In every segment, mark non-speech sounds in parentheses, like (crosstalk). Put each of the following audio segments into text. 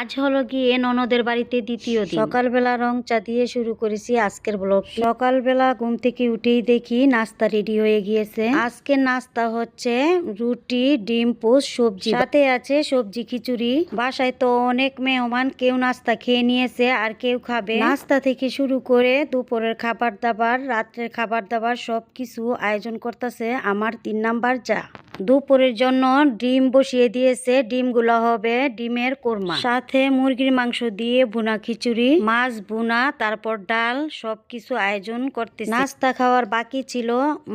আজ হলো গিয়ে ননদের বাড়িতে দ্বিতীয় দিন। সকালবেলা রং চা দিয়ে শুরু করেছি আজকের ব্লগ সকালবেলা ঘুম থেকে উঠেই দেখি নাস্তা রেডি হয়ে গিয়েছে। আজকের নাস্তা হচ্ছে রুটি, ডিম পোস্ট সবজি। সাথে আছে সবজি খিচুড়ি। বাসায় তো অনেক মেহমান, কেউ নাস্তা খেয়ে নিয়েছে, আর কেউ খাবে। নাস্তা থেকে শুরু করে দুপুরের খাবার দাবার, রাত্রের খাবার দাবার সব কিছু আয়োজন করতেছে আমার তিন নাম্বার যা দুপুরের জন্য ডিম বসিয়ে দিয়েছে, ডিমগুলো হবে ডিমের কোরমা। সাথে মুরগির মাংস দিয়ে বুনা খিচুড়ি, মাছ বুনা তারপর ডাল, সবকিছু আয়োজন করতে নাস্তা খাওয়ার বাকি ছিল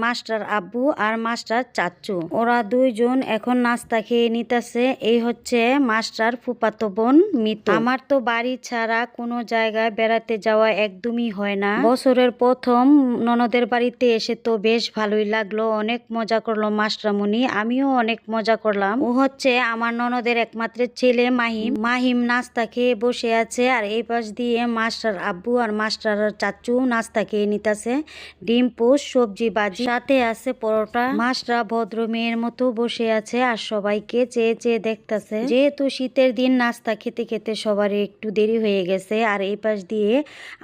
মাস্টার আব্বু আর মাস্টার চাচ্চু ওরা দুইজন এখন নাস্তা খেয়ে নিতেছে। এই হচ্ছে মাস্টার ফুপাতো বোন মিতু। আমার তো বাড়ি ছাড়া কোনো জায়গায় বেড়াতে যাওয়া একদমই হয় না। বছরের প্রথম ননদের বাড়িতে এসে তো বেশ ভালোই লাগল। অনেক মজা করল মাস্টারমণি। আমিও অনেক মজা করলাম। ও হচ্ছে আমার ননদের একমাত্র ছেলে মাহিম। মাহিম নাস্তা খেয়ে বসে আছে আর এই পাশ দিয়ে মাস্টার আব্বু আর মাস্টার চাচু নাস্তা খেয়ে নিতেছে। ডিম পোস্ট সবজি, বাজি, সাথে আছে পরোটা। মাস্টার ভদ্র মেয়ের মতো বসে আছে আর সবাইকে চেয়ে চেয়ে দেখতেছে। যেহেতু শীতের দিন নাস্তা খেতে খেতে সবারই একটু দেরি হয়ে গেছে আর এই পাশ দিয়ে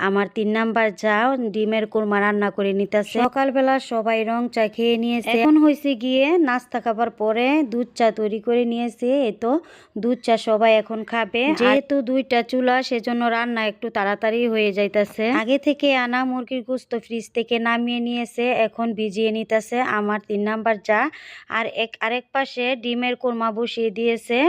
আমার তিন নাম্বার যাও ডিমের কোরমা রান্না করে নিতেছে। সকালবেলা সবাই রং চা খেয়ে নিয়েছে। এখন হয়েছে গিয়ে নাস্তা খাবার পরে দুধ চা তৈরি করে নিয়েছে এই তো দুধ চা সবাই এখন খাবে। যেহেতু দুইটা চুলা সেজন্য রান্না একটু তাড়াতাড়ি হয়ে যাইতাছে। আগে থেকে আনা মুরগির গোস্ত ফ্রিজ থেকে নামিয়ে নিয়েছে এখন ভিজিয়ে নিতেছে আমার তিন নাম্বার চা। আর এক আরেক পাশে ডিমের কোরমা বসিয়ে দিয়েছে।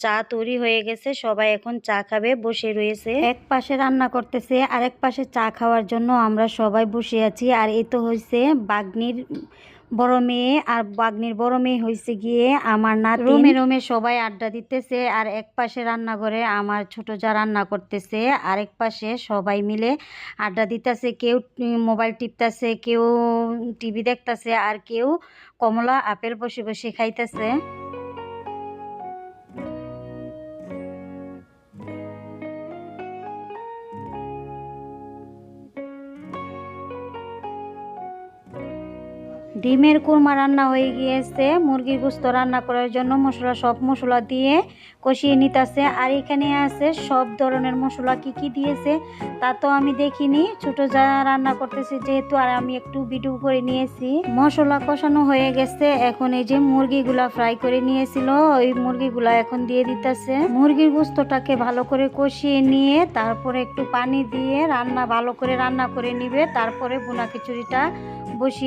চা তৈরি হয়ে গেছে সবাই এখন চা খাবে বসে রয়েছে। এক পাশে রান্না করতেছে আরেক পাশে চা খাওয়ার জন্য আমরা সবাই বসে আছি। আর এ তো হয়েছে বাগনির বড় মেয়ে আর বাগ্নির বড় মেয়ে হয়েছে গিয়ে আমার না রুমে রুমে সবাই আড্ডা দিতেছে আর এক পাশে রান্নাঘরে আমার ছোট যা রান্না করতেছে, আরেক পাশে সবাই মিলে আড্ডা দিতেছে। কেউ মোবাইল টিপতেছে, কেউ টিভি দেখতেছে আর কেউ কমলা আপেল বসে বসে খাইতেছে। ডিমের কুরমা রান্না হয়ে গিয়েছে, মুরগির গোস্ত রান্না করার জন্য মশলা, সব মশলা দিয়ে কষিয়ে নিতেছে। আর এখানে আছে সব ধরনের মশলা, কি কি দিয়েছে তা তো আমি দেখিনি। ছোট যা রান্না করতেছে যেহেতু, আর আমি একটু ভিডিও করে নিয়েছি। মশলা কষানো হয়ে গেছে, এখন এই যে মুরগিগুলা ফ্রাই করে নিয়েছিল, ওই মুরগিগুলা এখন দিয়ে দিতেছে। মুরগির গোস্তটাকে ভালো করে কষিয়ে নিয়ে তারপরে একটু পানি দিয়ে রান্না, ভালো করে রান্না করে নিবে, তারপরে বোনা খিচুড়িটা বসিয়ে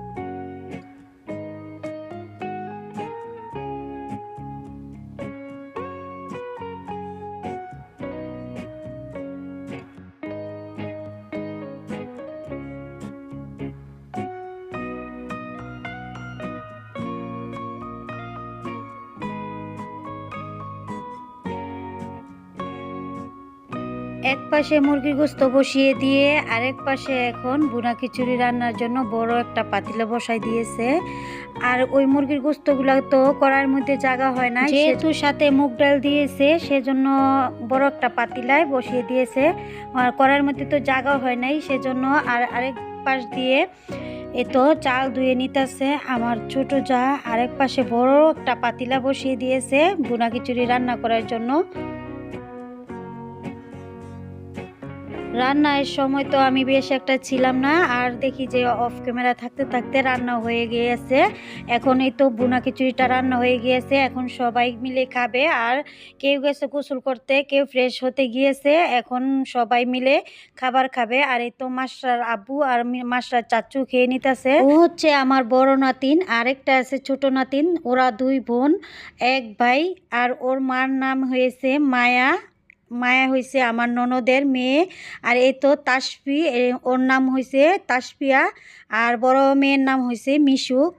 এক পাশে মুরগির গোস্ত বসিয়ে দিয়ে আরেক পাশে এখন বুনা খিচুড়ি রান্নার জন্য বড় একটা পাতিলে বসাই দিয়েছে। আর ওই মুরগির গোস্তগুলো তো কড়াইয়ের মধ্যে জায়গা হয় না যেহেতু সাথে মুগ ডাল দিয়েছে সেজন্য বড় একটা পাতিলায় বসিয়ে দিয়েছে। আর কড়াইয়ের মধ্যে তো জায়গা হয় নাই সেজন্য আর আরেক পাশ দিয়ে এ তো চাল ধুয়ে নিতেছে। আমার ছোট যা আরেক পাশে বড় একটা পাতিলা বসিয়ে দিয়েছে বুনা খিচুড়ি রান্না করার জন্য। রান্নার সময় তো আমি বেশ একটা ছিলাম না, আর দেখি যে অফ ক্যামেরা থাকতে থাকতে রান্না হয়ে গিয়েছে। এখন এই তো বুনা খিচুড়িটা রান্না হয়ে গিয়েছে, এখন সবাই মিলে খাবে, আর কেউ গেছে গোসল করতে, কেউ ফ্রেশ হতে গিয়েছে, এখন সবাই মিলে খাবার খাবে। আর এই তো মাস্টার আব্বু আর মাস্টার চাচু খেয়ে নিতেছে। ও হচ্ছে আমার বড় নাতিন, আরেকটা আছে ছোট নাতিন, ওরা দুই বোন, এক ভাই, আর ওর মার নাম হয়েছে মায়া। মায়া হয়েছে আমার ননদের মেয়ে, আর এই তো তাসপি ওর নাম হয়েছে তাসপিয়া আর বড় মেয়ের নাম হয়েছে মিশুক,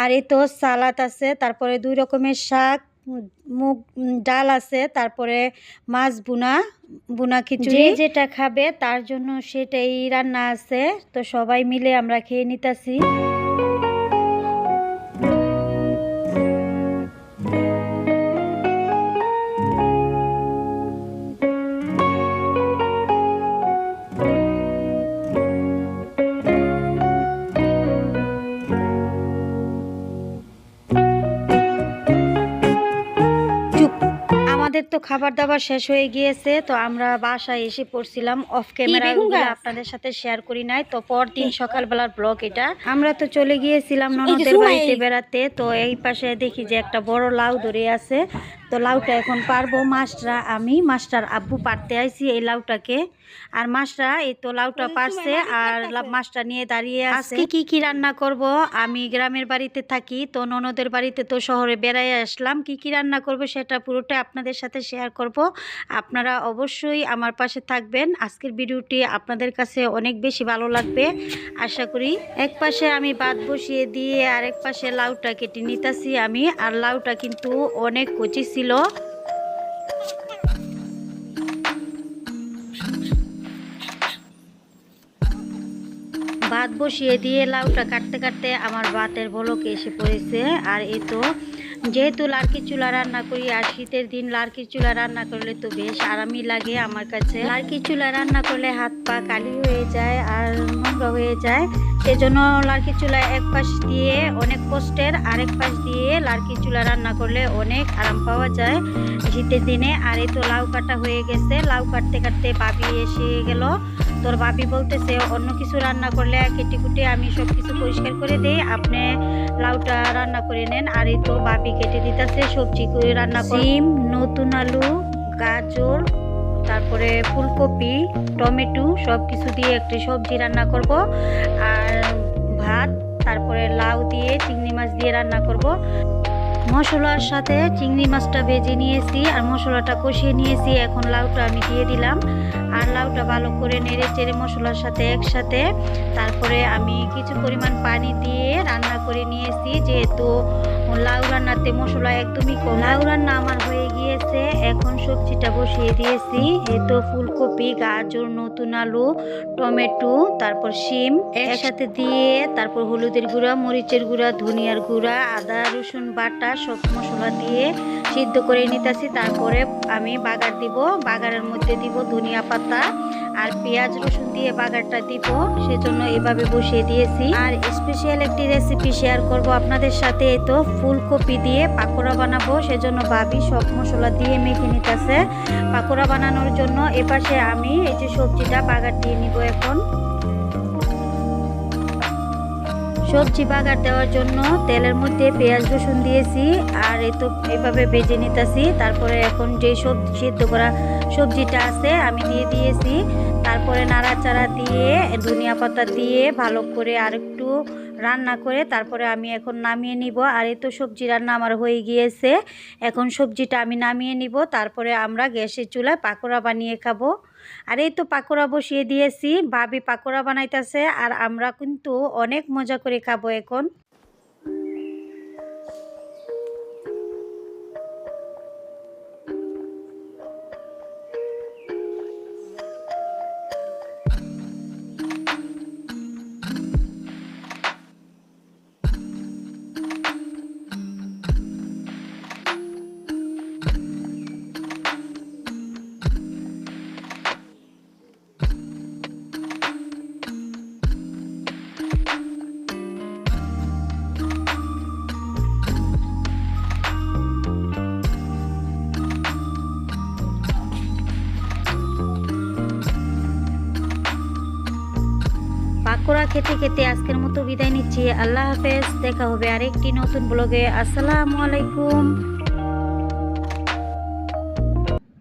আর এই তো সালাদ আছে, তারপরে দুই রকমের শাক, মুগ, ডাল আছে, তারপরে মাছ বুনা বুনা খিচুড়ি। যেটা খাবে তার জন্য সেটাই রান্না আছে, তো সবাই মিলে আমরা খেয়ে নিতেছি। খাবার দাবার শেষ হয়ে গিয়েছে তো আমরা বাসায় এসে পড়ছিলাম। অফ ক্যামেরা আপনাদের সাথে শেয়ার করি নাই তো পরদিন (laughs) সকালবেলার ব্লগ এটা। আমরা তো চলে গিয়েছিলাম ননদের বাড়িতে বেড়াতে তো এই পাশে দেখি যে একটা বড় লাউ ধরে আছে। তো লাউটা এখন পারব। মাছটা আমি মাছটার আব্বু পারতে আইছি এই লাউটাকে। আর মাছটা এই তো লাউটা পারছে আর মাছটা নিয়ে দাঁড়িয়ে আজকে কি কি রান্না করব? আমি গ্রামের বাড়িতে থাকি তো ননদের বাড়িতে তো শহরে বেড়াই আসলাম। কি কি রান্না করব সেটা পুরোটা আপনাদের সাথে শেয়ার করব। আপনারা অবশ্যই আমার পাশে থাকবেন। আজকের ভিডিওটি আপনাদের কাছে অনেক বেশি ভালো লাগবে। আশা করি এক পাশে আমি ভাত বসিয়ে দিয়ে আরেক পাশে লাউটা কেটে নিতেছি আমি। আর লাউটা কিন্তু অনেক কচি ছিল? ভাত বসিয়ে দিয়ে লাউটা কাটতে কাটতে আমার ভাতের বলকে এসে পড়েছে, আর এই তো যেহেতু লার্কি চুলা রান্না করি আর শীতের দিন লার্কি চুলা রান্না করলে তো বেশ আরামই লাগে আমার কাছে। লার্কি চুলা রান্না করলে হাত পা কালি হয়ে যায় আর নোংরা হয়ে যায়। সেজন্য লার্কি চুলা এক পাশ দিয়ে অনেক কষ্টের আরেক পাশ দিয়ে লার্কি চুলা রান্না করলে অনেক আরাম পাওয়া যায় শীতের দিনে। আর এই তো লাউ কাটা হয়ে গেছে। লাউ কাটতে কাটতে বাবি এসে গেল। তোর ভাবি বলতেছে, অন্য কিছু রান্না করলে কেটে কুটে আমি সব কিছু পরিষ্কার করে দিই, আপনি লাউটা রান্না করে নেন। আর এই তো ভাবি কেটে দিতেছে, সবজি করে রান্না সিম, নতুন আলু, গাজর, তারপরে ফুলকপি, টমেটো সব কিছু দিয়ে একটি সবজি রান্না করব। আর ভাত, তারপরে লাউ দিয়ে, চিংড়ি মাছ দিয়ে রান্না করব। মশলার সাথে চিংড়ি মাছটা ভেজে নিয়েছি আর মশলাটা কষিয়ে নিয়েছি। এখন লাউটা আমি দিয়ে দিলাম। আর লাউটা ভালো করে নেড়ে চেড়ে মশলার সাথে একসাথে তারপরে আমি কিছু পরিমাণ পানি দিয়ে রান্না করে নিয়েছি। যেহেতু লাউ রান্নাতে মশলা একদমই কম। লাউ রান্না আমার হয়ে গিয়েছে, এখন সবজিটা বসিয়ে দিয়েছি। এ তো ফুলকপি, গাজর, নতুন আলু, টমেটো, তারপর শিম একসাথে দিয়ে, তারপর হলুদের গুঁড়া, মরিচের গুঁড়া, ধনিয়ার গুঁড়া, আদা, রসুন বাটা সব মশলা দিয়ে সিদ্ধ করে নিতেছি। তারপরে আমি বাগার দিব, বাগারের মধ্যে দিব ধনিয়া পাতা আর পেঁয়াজ রসুন দিয়ে বাগারটা দিব, সেজন্য এভাবে বসিয়ে দিয়েছি। আর স্পেশাল একটি রেসিপি শেয়ার করব আপনাদের সাথে তো ফুলকপি দিয়ে পাকোড়া বানাবো, সেজন্য ভাবি সব মশলা দিয়ে মেখে নিতেছে। পাকোড়া বানানোর জন্য এপাশে আমি এই যে সবজিটা বাগার দিয়ে নিব এখন। সবজি বাগার দেওয়ার জন্য তেলের মধ্যে পেঁয়াজ রসুন দিয়েছি, আর এই তো এভাবে বেজে নিতেছি। তারপরে এখন যে সবজি সিদ্ধ করা সবজিটা আছে, আমি দিয়ে দিয়েছি। তারপরে নাড়াচাড়া দিয়ে, ধনিয়া পাতা দিয়ে ভালো করে আরেকটু রান্না করে তারপরে আমি এখন নামিয়ে নিব। আর এই তো সবজি রান্না আমার হয়ে গিয়েছে। এখন সবজিটা আমি নামিয়ে নিব। তারপরে আমরা গ্যাসের চুলায় পাকোড়া বানিয়ে খাব। আর এই তো পাকোড়া বসিয়ে দিয়েছি, ভাবি পাকোড়া বানাইতেছে আর আমরা কিন্তু অনেক মজা করে খাব এখন। খেতে খেতে আজকের মতো বিদায় নিচ্ছি। আল্লাহ হাফেজ, দেখা হবে আরেকটি নতুন ব্লগে। আসসালামু আলাইকুম।